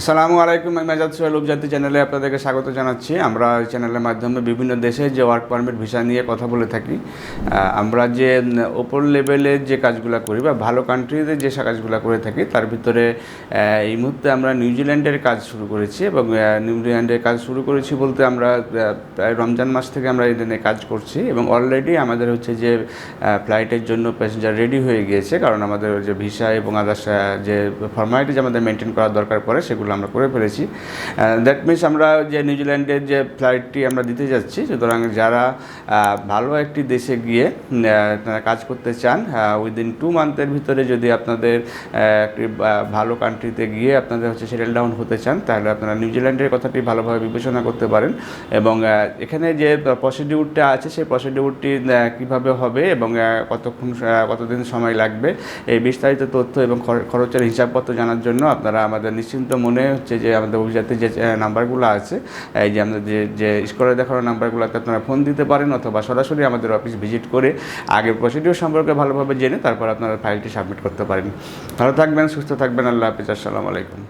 আসসালামু আলাইকুম, আমি মেজাদ সোহেল, উপজাতি চ্যানেলে আপনাদেরকে স্বাগত জানাচ্ছি। আমরা চ্যানেলের মাধ্যমে বিভিন্ন দেশে যে ওয়ার্ক পারমিট ভিসা নিয়ে কথা বলে থাকি। আমরা যে ওপর লেভেলের যে কাজগুলো করি বা ভালো কান্ট্রিতে যে কাজগুলো করে থাকি, তার ভিতরে এই মুহূর্তে আমরা নিউজিল্যান্ডের কাজ শুরু করেছি এবং নিউজিল্যান্ডের কাজ শুরু করেছি বলতে আমরা প্রায় রমজান মাস থেকে আমরা এটা নিয়ে কাজ করছি এবং অলরেডি আমাদের হচ্ছে যে ফ্লাইটের জন্য প্যাসেঞ্জার রেডি হয়ে গিয়েছে। কারণ আমাদের যে ভিসা এবং আদার্স যে ফর্মালিটিজ আমাদের মেনটেন করার দরকার পড়ে, সেগুলো আমরা করে ফেলেছি। দ্যাট মিনস আমরা যে নিউজিল্যান্ডের যে ফ্লাইটটি আমরা দিতে যাচ্ছি, সুতরাং যারা ভালো একটি দেশে গিয়ে তারা কাজ করতে চান উইদিন টু মান্থের ভিতরে যদি আপনাদের একটি ভালো কান্ট্রিতে গিয়ে আপনাদের হচ্ছে সেটেল ডাউন হতে চান, তাহলে আপনারা নিউজিল্যান্ডের কথাটি ভালোভাবে বিবেচনা করতে পারেন এবং এখানে যে প্রসিডিউরটা আছে, সেই প্রসিডিউরটি কীভাবে হবে এবং কতক্ষণ কতদিন সময় লাগবে, এই বিস্তারিত তথ্য এবং খর- খরচের হিসাবপত্র জানার জন্য আপনারা আমাদের নিশ্চিন্ত মনে হচ্ছে যে আমাদের অভিজাতের যে নাম্বারগুলো আছে, এই যে আমাদের যে যে স্কোরে দেখানো নাম্বারগুলোতে আপনারা ফোন দিতে পারেন অথবা সরাসরি আমাদের অফিস ভিজিট করে আগে প্রসিডিওর সম্পর্কে ভালোভাবে জেনে তারপর আপনারা ফাইলটি সাবমিট করতে পারেন। ভালো থাকবেন, সুস্থ থাকবেন, আল্লাহ হাফিজ, আসসালামু আলাইকুম।